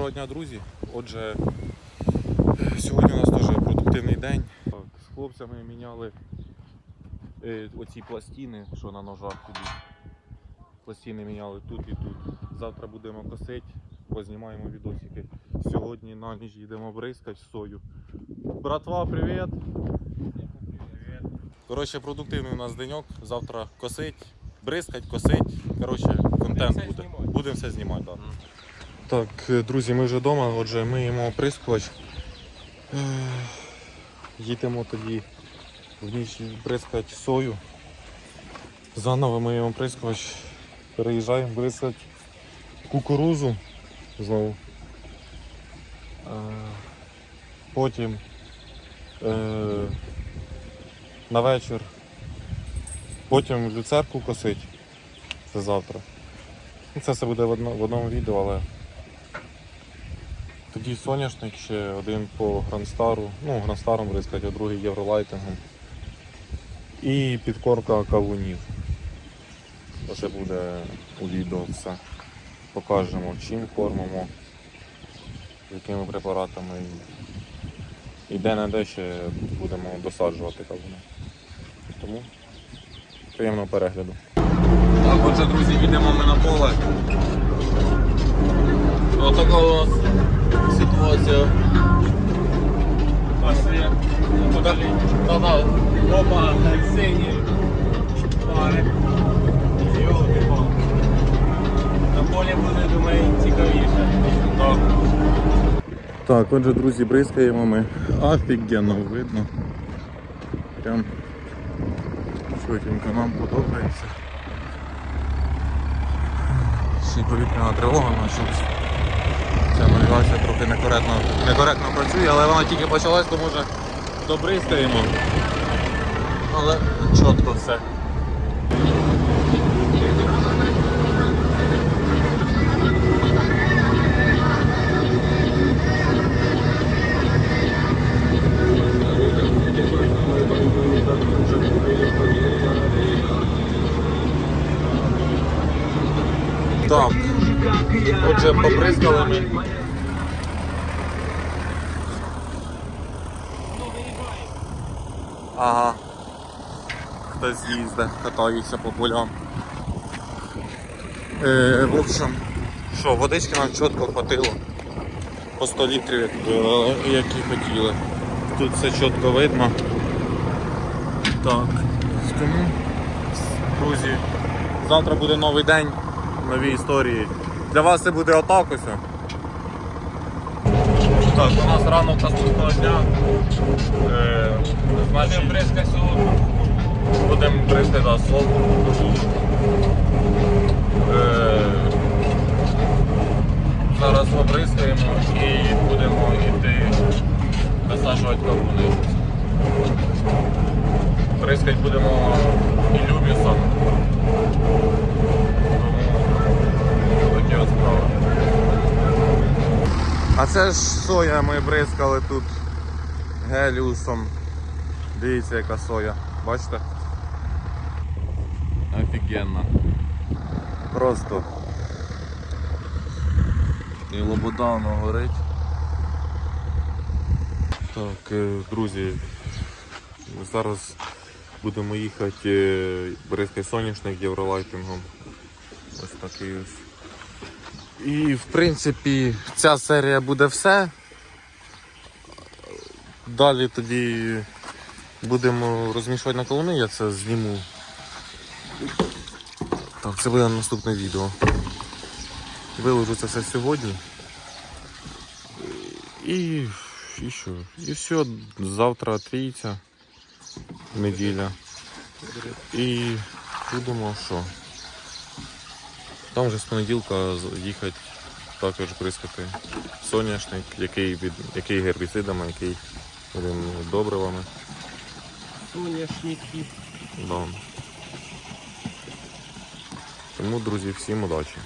Доброго дня, друзі. Отже, сьогодні у нас теж продуктивний день. Так, з хлопцями міняли е, оці пластини, що на ножах ідуть. Пластини міняли тут і тут. Завтра будемо косити, познімаємо відосики. Сьогодні на ніч їдемо бризкати сою. Братва, привіт! Коротше, продуктивний у нас деньок. Завтра косить, бризкать, косить. Коротше, контент буде. Будемо все знімати, так. Так, е, друзі, ми вже вдома, отже, миємо оприскувач. Е, Їдемо тоді в ніч бризкати сою. Заново миємо оприскувач. Переїжджаємо бризкати кукурузу знову. Е, Потім на вечір. Потім люцерку косить. Це завтра. Ну, Це все буде в одному відео, але тоді соняшник ще один по Грандстару, ну Грандстаром бризкать, а другий євролайтингом. І підкорка кавунів. Це буде у відео все. Покажемо чим кормимо, якими препаратами і, де не де ще будемо досаджувати кавуни. Тому приємного перегляду. Так, отже, друзі, їдемо ми на поле. Отака у Покажи. Та-да. Опа, сині. Пари. Йолки-палки. На полі буде, думаю, цікавіше. Так. Отже, друзі, бризкаємо ми. Офігенно видно. Прям чотенько нам подобається. Ще повітряна тривога почалась. Ця навігація трохи некоректно, некоректно працює, але вона тільки почалась, то може добризкаємо. Але чітко все. Так. Отже, побризкали ми. Ага. Хтось їздить, катається по полям. Е, в общем, що, водички нам чітко хватило. По 100 літрів, як, е, як і хотіли. Тут все чітко видно. Так. Друзі, завтра буде новий день, нові історії. Для вас це буде отак ось. Так, у нас ранок наступного дня. Е, значить, Бризка сьогодні. Будемо бризти за сол. Е, зараз побризкаємо і будемо йти висаджувати кавуни. Бризкати будемо і любісом. Тому такі от справи. А це ж соя ми бризкали тут геліусом. Дивіться яка соя. Бачите? Офігенно. Просто. І лобода воно горить. Так, е, друзі, зараз будемо їхати е, бризкай соняшник євролайтингом. Ось такий ось. І в принципі ця серія буде все. Далі тоді будемо розмішувати на колони, я це зніму. Так, це буде наступне відео. Виложу це все сьогодні. І, і що? І все, завтра трійця, неділя. І будемо що? Там вже з понеділка їхати також бризкати соняшник, який, від, який гербіцидами, який будемо добривами. Соняшники. Да. Тому, друзі, всім удачі.